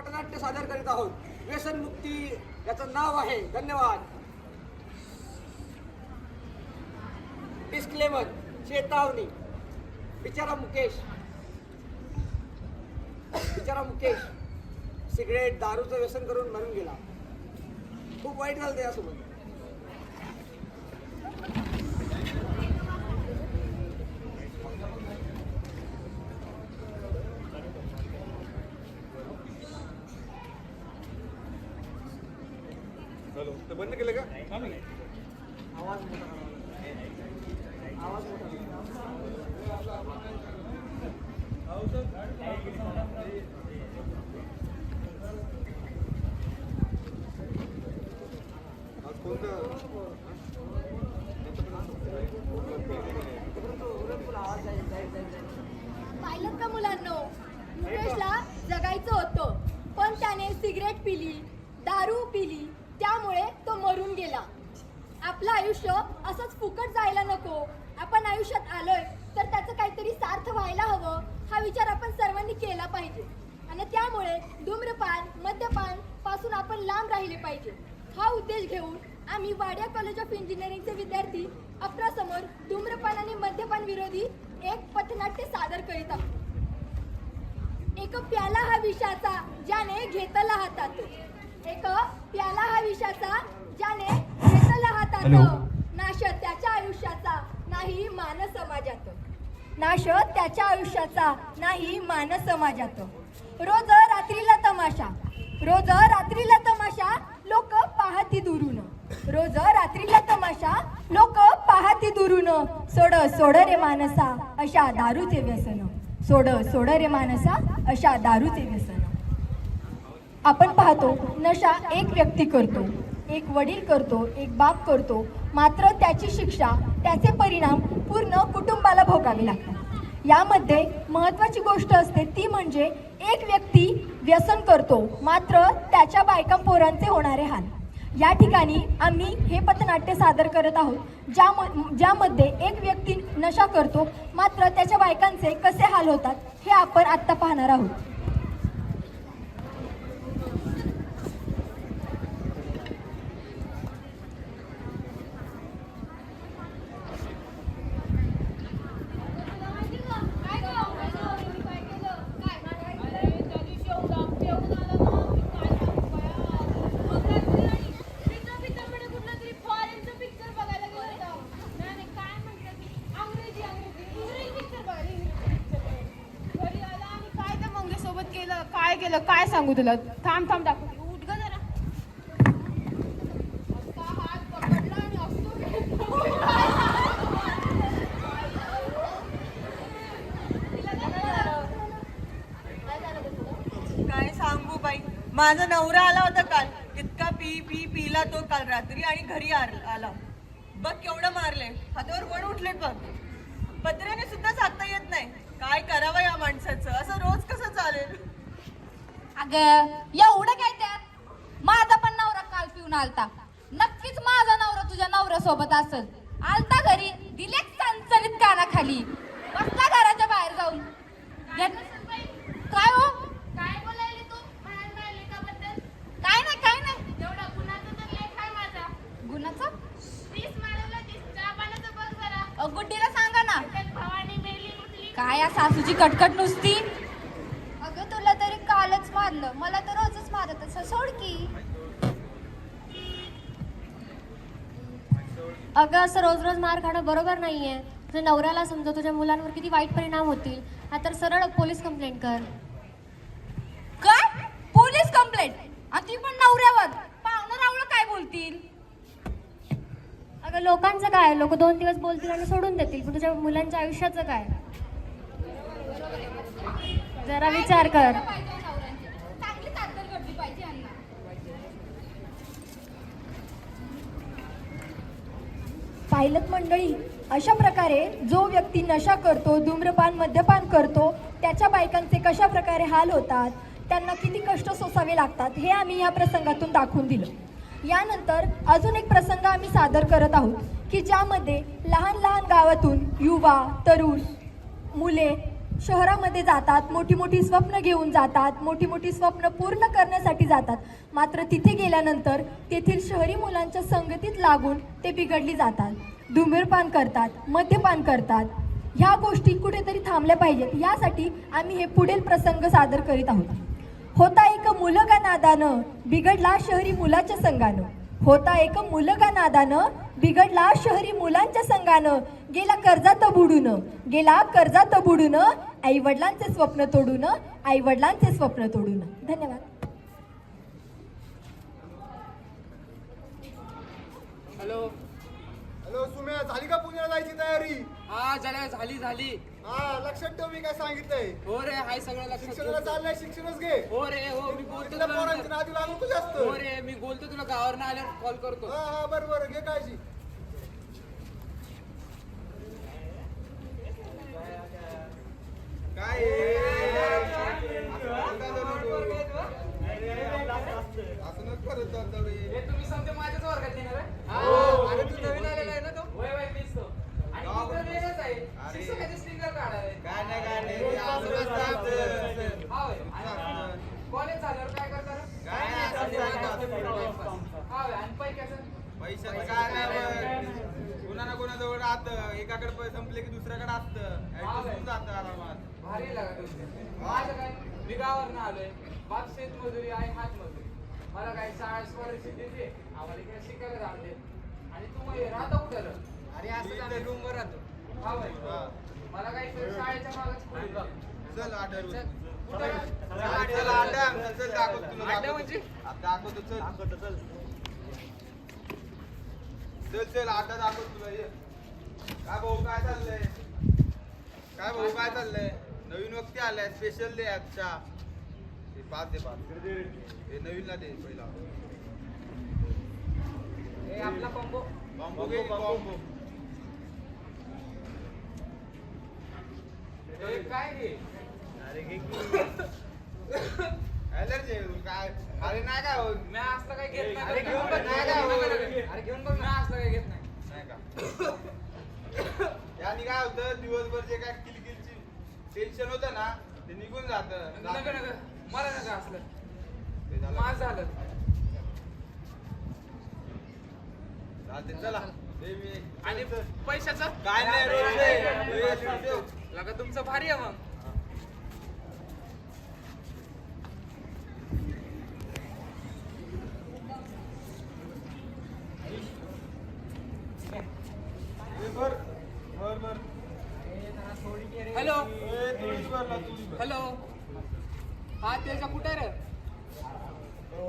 पटनाट्य सादर करीत आहोत. व्यसनमुक्ती याचं नाव आहे. धन्यवाद. डिस्क्लेमर चेतावणी. बिचारा मुकेश. बिचारा मुकेश. सिगरेट दारूचं व्यसन करून मरून गेला. खूप वाईट झालं त्यासोबत हॅलो ते बंद केलं का आवाज मोठा आवाज मोठा आज कोणतं आवाज जाईल जाईल जाईल जाईल पाहिलं का मुलांनो? मुकेशला जगायचं होतं पण त्याने सिगरेट पिली दारू पिली त्यामुळे तो मरून गेला. आपलं आयुष्य असंच फुकट जायला नको. आपण आयुष्यात आलोय तर त्याचं काहीतरी सार्थ व्हायला हवं हा विचार आपण सर्वांनी केला पाहिजे. आणि त्यामुळे धूम्रपान मद्यपानपासून आपण लांब राहिले पाहिजे. हा उद्देश घेऊन आम्ही वाडिया कॉलेज ऑफ इंजिनिअरिंगचे विद्यार्थी आपल्यासमोर धूम्रपान आणि मद्यपान विरोधी एक पथनाट्य सादर करीत आहोत. एक प्याला हा विषाचा ज्याने घेतला हातात. एक प्याला हा विषाचा ज्याने घेतला हातात. नाश त्याच्या आयुष्याचा नाही मान समाजात. नाश त्याच्या आयुष्याचा नाही मान समाजात. रोज रात्रीला तमाशा. रोज रात्रीला पाहती दुरून. रोज रात्रीला तमाशा लोक पाहती दुरून. सोड सोड रे मानसा अशा दारूचे व्यसन. सोड सोड रे मानसा अशा दारूचे व्यसन. आपण पाहतो नशा एक व्यक्ती करतो एक वडील करतो एक बाप करतो. मात्र त्याची शिक्षा त्याचे परिणाम पूर्ण कुटुंबाला भोगावे लागतात. यामध्ये महत्वाची गोष्ट असते ती म्हणजे एक व्यक्ती व्यसन करतो मात्र त्याच्या बायका पोरांचे होणारे हाल. या ठिकाणी आम्ही हे पथनाट्य सादर करत आहोत. ज्या ज्यामध्ये एक व्यक्ती नशा करतो मात्र त्याच्या बायकांचे कसे हाल होतात हे आपण आत्ता पाहणार आहोत सोबत केलं काय केलं काय सांगू तुला. थांब थांब दाखवते उठ ग जरा. असा हात पकडला आणि असतो काय सांगू बाई? माझा नवरा आला होता काल. इतका पी पी पिला तो काल रात्री आणि घरी आल- आला. बघ केवढं मारले हातावर वण उठले बघ. पत्र्याने सुद्धा सांगता येत नाही. काय करावं या माणसाचं? असं रोज कसं चालेल? अगं एवढं काय त्यात? माझा पण नवरा काल पिऊन आलता. नक्कीच माझा नवरा तुझ्या नवऱ्यासोबत असेल. आलता घरी दिले चणचणीत कानाखाली. बसला घराच्या बाहेर जाऊन. काय हो? काय बोलायली तू? काय नाही काय नाही. तेवढा गुन्हाचा तर लेख आहे माझा? गुणाचं? तीस मारायला तीस चहा पाण्याचं बघ जरा. अ, गुड्डीला सांगा ना. भवानी मेली काय या सासूची कटकट नुसती अगं तुला तरी कालच मारलं मला तर रोजच मारत असं सोड की अगं असं रोज रोज मार खाणं बरोबर नाहीये. तुझ्या नवऱ्याला समजा तुझ्या मुलांवर किती वाईट परिणाम होतील. हा तर सरळ पोलीस कंप्लेंट कर. काय? पोलीस कंप्लेंट आणि ती पण नवऱ्यावर. पाहुणं रावलं काय बोलतील? अगं लोकांचं काय? लोक दोन दिवस बोलतील आणि सोडून देतील पण तुझ्या मुलांच्या आयुष्याचं काय? जरा विचार कर चांगली तात्काळ घडली पाहिजे यांना पायलत मंडळी अशा प्रकारे जो व्यक्ती नशा करतो धूम्रपान मद्यपान करतो त्याच्या बायकांचे कशा प्रकारे हाल होतात त्यांना किती कष्ट सोसावे लागतात हे आम्ही या प्रसंगातून दाखवून दिलं. यानंतर अजून एक प्रसंग आम्ही सादर करत आहोत की ज्यामध्ये लहान लहान गावातून युवा तरुण मुले शहरामध्ये जातात मोठी मोठी स्वप्न घेऊन जातात मोठी मोठी स्वप्न पूर्ण करण्यासाठी जातात. मात्र तिथे गेल्यानंतर तेथील शहरी मुलांच्या संगतीत लागून ते बिघडली जातात. धुम्रपान करतात मद्यपान करतात. ह्या गोष्टी कुठेतरी थांबल्या पाहिजेत. यासाठी आम्ही हे पुढील प्रसंग सादर करीत आहोत. होता एक मुलगा नादानं बिघडला शहरी मुलाच्या संघानं. होता एक मुलगा नादानं बिघडला शहरी मुलांच्या संघानं. गेला कर्जात बुडून. गेला कर्जात बुडून. आई वडिलांचे स्वप्न तोडून. आई वडिलांचे स्वप्न तोडून. धन्यवाद. हॅलो. हॅलो सुम्या झाली का पुण्याला जायची तयारी? हा झाल्या झाली झाली. हा लक्षात ठेव मी काय सांगितलंय. हो रे हाय सगळं लक्षात शिक्षणाला ठेवतो. चाललंय शिक्षणच घे. हो रे हो मी बोलतो तिला तुला. पोरांच्या नंतर. नादी लागू जास्त. हो रे मी बोलतो तुला गावावर आल्यावर कॉल करतो. हा हा बरं बरं घे काळजी. काय असं नको करत जाऊ. हे तुम्ही समजा माझ्याच वर्गात आहे? अरे तू नवीन आलेला आहे ना तो? वय वय मीच तो. आणि गाव- तू तर वेगळाच आहे अरे. शिक्षकाचे स्टिंगर काढायला. काय नाही काय नाही. ते असं नसतं आमचं. हा होय. आणि कॉलेज झाल्यावर काय करता रे? काय नाही, असं टाइमपास. टाइमपास. टाइमपास. हा होय. आणि पैशाचं? पैशाचं काय नाही. कोणा ना कोणाजवळ राहतं. एकाकडे पैसे संपले की दुसऱ्याकडे असतं. ऍडजस्ट होऊन जातं आरामात. भारी लागा तुमचं. माझं काय? मी गावावर आलोय. बाप शेत मजुरी आहे हात मजुरी मला काय शाळा स्कॉलरशिप देते? आम्हाला काय शिकायला जाते आणि तू मग राहता कुठं रे? अरे असं आम्ही रूमवर राहतो. हा भाई. मला काय इथं शाळेच्या मागच खोली बघ. चल आठवलं चल. दाखवतो तुला, दाखवतो. म्हणजे? दाखवतो, चल. चल. चल आता दाखव तुला ये. काय भाऊ काय चाललंय? काय भाऊ काय चाललंय? नवीन व्यक्ती आलाय स्पेशल दे आजच्या. हे पाच दे पाच. हे नवीनला दे पहिला. घे बॉम्बो हे काय घे अरे घे काय अरे नाही काय होत मी असलं काय घेत नाही अरे घेऊन बघ, नाही नाही काय काय अरे घेऊन बघ मी असलं काय घेत नाही नाही का याने काय होतं दिवसभर जे काय किलकिलची टेन्शन होतं ना ते निघून जातं नका नका मला नका असलं. माझं झालं चालते चला दे मी. आणि. पैशाचं काय नाही रोज. लगा तुमचं भारी आहे मग दे भर. भर, भर. हॅलो ए, थोडीच भरला, थोडीच भर. हॅलो हा त्याच्या कुठे रे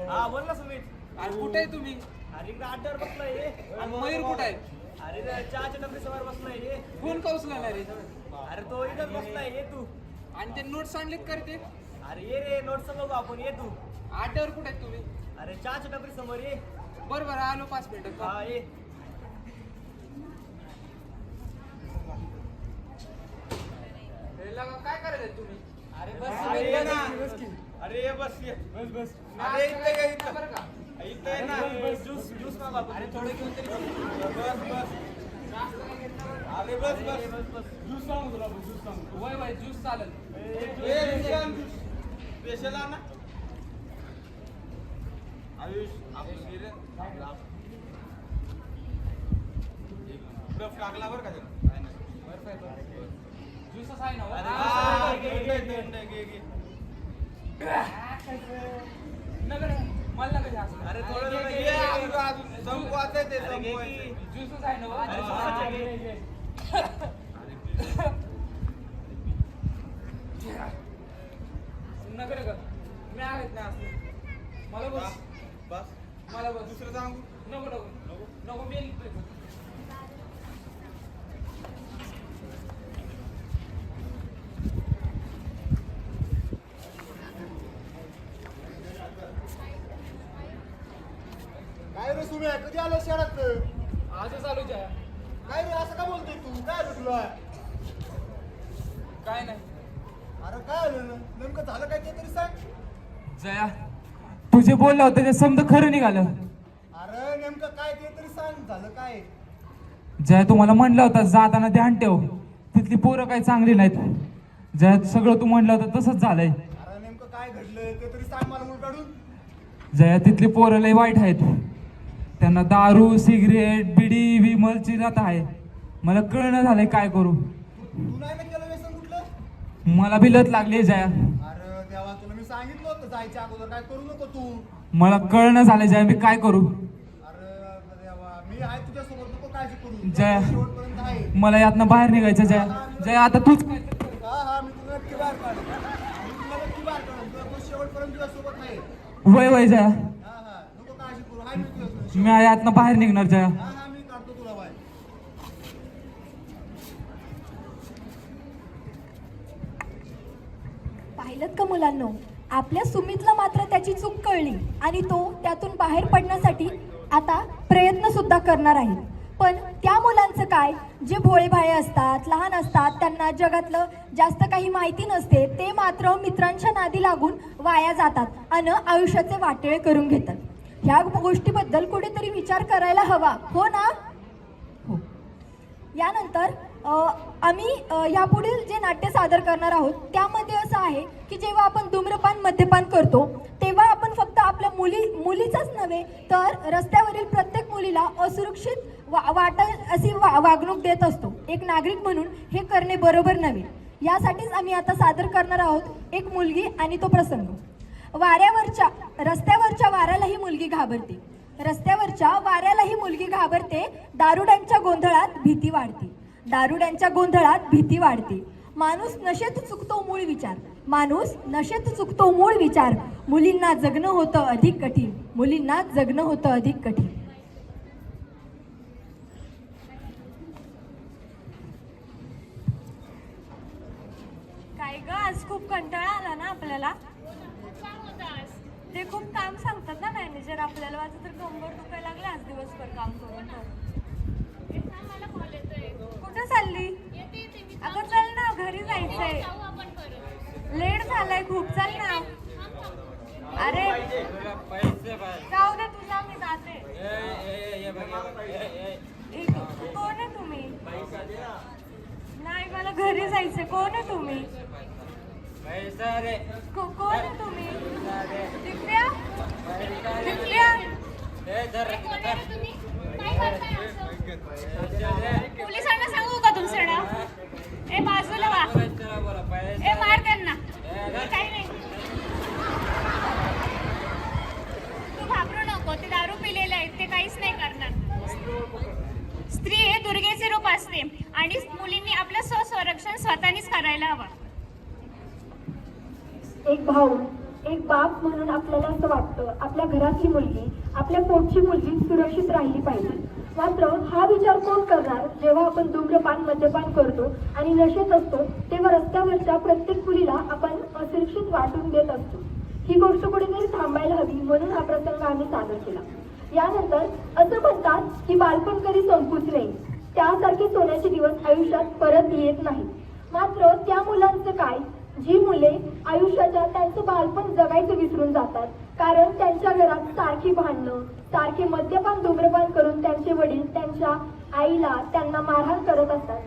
हा बोल ना सुमित अरे कुठे आहे तुम्ही अरे इकडे अड्ड्यावर बसलाय. रे आणि मयूर कुठे आहे? अरे रे, चहाच्या टपरी समोर बसलाय रे. फोन का उचलला रे? अरे तो इथं बसलाय ये तू. आणि ते नोट्स आणलेत करते अरे ये रे नोट बघू आपण ये तू. आड्यावर कुठे आहेत तुम्ही? अरे चहाच्या टपरी समोर ये. बरं बरं आलो पाच मिनिटात हा ये. हे लगा काय करायचं तुम्ही? अरे अरे ये ना. अरे ये बस ये. बस बस. अरे इथे ये, इथं. बरं का. वय वय ज्यूस चालेल. स्पेशल ना. आयुष टाकला बरं का नाही. ज्यूसच आहे ना हो? हा, घे, घे, घे, घे, घे, घे. नका नका. मला नका घ्या असं. अरे थोडं संपवायचंय ते. संपवायचंय. ज्यूसच आहे ना हो? अरे स्वतःच्या घे. नका नका मी आहेत ना असं मला बस बस मला बस दुसरं सांगू नको नको नको मी निघतोय. काय रे सुम्या कधी आलं शहरात? आजच आलो जया काय रे असं का बोलतोय तू? काय आलं तुला काय नाही. अरे काय आलं नेमकं झालं काय ते तरी सांग. जया तुझे बोललं होतं ते समजा खरं निघालं. अरे नेमकं काय ते तरी सांग झालं काय? जया तुम्हाला म्हणलं होतं जाताना ध्यान ठेव. तिथली पोरं काही चांगली नाहीत. जया सगळं तू म्हणलं होतं तसंच झालंय. अरे नेमकं काय घडलं ते तरी सांग मला जया तिथले पोरं लय वाईट आहेत. त्यांना दारू सिगरेट बिडी विमलची जात आहे. मला कळणं झालंय काय करू. तू नाही ना केलं व्यसन कुठलं? मला बी लत लागली जया. अरे देवा तुला मी सांगितलं होतं जायच्या अगोदर. काय करू नको तू? मला कळणं झालंय जया. मी काय करू? अरे देवा मी आहे तुझ्यासोबत. नको काळजी करू. जया. शेवटपर्यंत आहे. मला यातनं बाहेर निघायचं जया. जया आता तूच काय तर कर. हा हा मी तुला नक्की बाहेर काढेन. मी तुला नक्की बाहेर काढेन. तुला तो शेवटपर्यंत तुझ्यासोबत आहे? वय वय जया हा हा नको काळजी करू आहे मी यातनं बाहेर निघणार जया पाहिलं का मुलांनो? आपल्या सुमितला मात्र त्याची चूक कळली आणि तो त्यातून बाहेर पडण्यासाठी आता प्रयत्न सुद्धा करणार आहे. पण त्या मुलांचं काय? जे भोळेभाळे असतात लहान असतात त्यांना जगातलं जास्त काही माहिती नसते ते मात्र मित्रांच्या नादी लागून वाया जातात आणि आयुष्याचे वाटेळे करून घेतात. ह्या गोष्टीबद्दल कुठेतरी विचार करायला हवा. हो ना? हो. यानंतर आम्ही यापुढील जे नाट्य सादर करणार आहोत त्यामध्ये असं आहे की जेव्हा आपण धूम्रपान मद्यपान करतो तेव्हा आपण फक्त आपल्या मुली मुलीचाच नव्हे तर रस्त्यावरील प्रत्येक मुलीला असुरक्षित वा वाटल अशी वा वागणूक देत असतो. एक नागरिक म्हणून हे करणे बरोबर नव्हे. यासाठीच आम्ही आता सादर करणार आहोत एक मुलगी आणि तो प्रसंग. वाऱ्यावरच्या रस्त्यावरच्या वाऱ्याला ही मुलगी घाबरते. रस्त्यावरच्या वाऱ्याला ही मुलगी घाबरते दारुड्यांच्या गोंधळात भीती वाढते. दारुड्यांच्या गोंधळात भीती वाढते. माणूस नशेत चुकतो मूळ विचार. माणूस नशेत चुकतो मूळ विचार. मुलींना जगणं होतं अधिक कठीण. मुलींना जगणं होतं अधिक कठीण. काय ग आज खूप कंटाळा आला ना आपल्याला? ते खूप काम सांगतात ना मॅनेजर. आपल्याला माझं तर कंबर दुखायला लागलं आज दिवसभर काम करून कुठं चालली? अगं चल ना घरी जायचंय. लेट झालाय खूप चल ना. अरे जाऊ दे तुझा मी जाते. कोण आहे तुम्ही? नाही मला घरी जायचंय. कोण आहे तुम्ही? को- कोण आहे तुम्ही? दिव्या दिव्या पोलिसांना सांगू का तुमचं नाव ए बाजूला वा. ए मार त्यांना. काही नाही. तू घाबरू नको ते दारू पिलेले आहेत ते काहीच नाही करणार. स्त्री हे दुर्गेचे रूप असते आणि मुलींनी आपलं स्वसंरक्षण स्वतःनीच करायला हवं. एक भाऊ एक बाप म्हणून आपल्याला असं वाटतं आपल्या घराची मुलगी आपल्या पोटची मुलगी सुरक्षित राहिली पाहिजे. मात्र हा विचार कोण करणार? जेव्हा आपण धूम्रपान मद्यपान करतो आणि नशेत असतो तेव्हा रस्त्यावरच्या प्रत्येक मुलीला आपण असुरक्षित वाटून देत असतो. ही गोष्ट कुठेतरी थांबायला हवी म्हणून हा प्रसंग आम्ही सादर केला. यानंतर असं म्हणतात की बालपण कधी संपूच नाही. त्यासारखे सोन्याचे दिवस आयुष्यात परत येत नाही मात्र त्या मुलांचं काय? जी मुले आयुष्याच्या त्यांचं बालपण जगायचं विसरून जातात. कारण त्यांच्या घरात सारखी भांडणं सारखे मद्यपान धूम्रपान करून त्यांचे वडील त्यांच्या आईला त्यांना मारहाण करत असतात.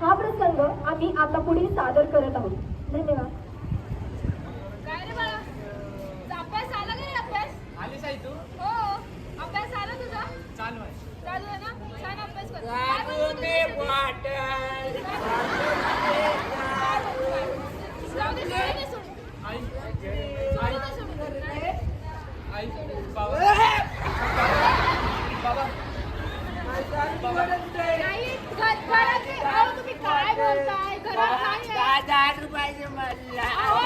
हा प्रसंग आम्ही आता पुढे सादर करत आहोत. धन्यवाद. काय रे बाळा? अभ्यास आला का नाही अभ्यास? आलीस आहे तू? हो. चालू आहे. ना? छान अभ्यास ละ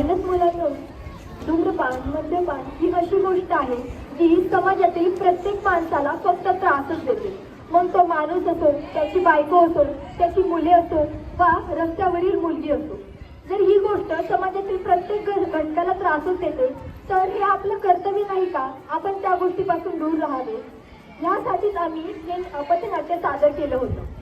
पाहिलंच मुलांना धूम्रपान मद्यपान ही अशी गोष्ट आहे जी समाजातील प्रत्येक माणसाला फक्त त्रासच देते. मग तो माणूस असो त्याची बायको असो त्याची मुले असो वा रस्त्यावरील मुलगी असो. जर ही गोष्ट समाजातील प्रत्येक घटकाला त्रासच देते तर हे आपलं कर्तव्य नाही का? आपण त्या गोष्टीपासून दूर राहावे. यासाठीच आम्ही हे पथनाट्य सादर केलं होतं.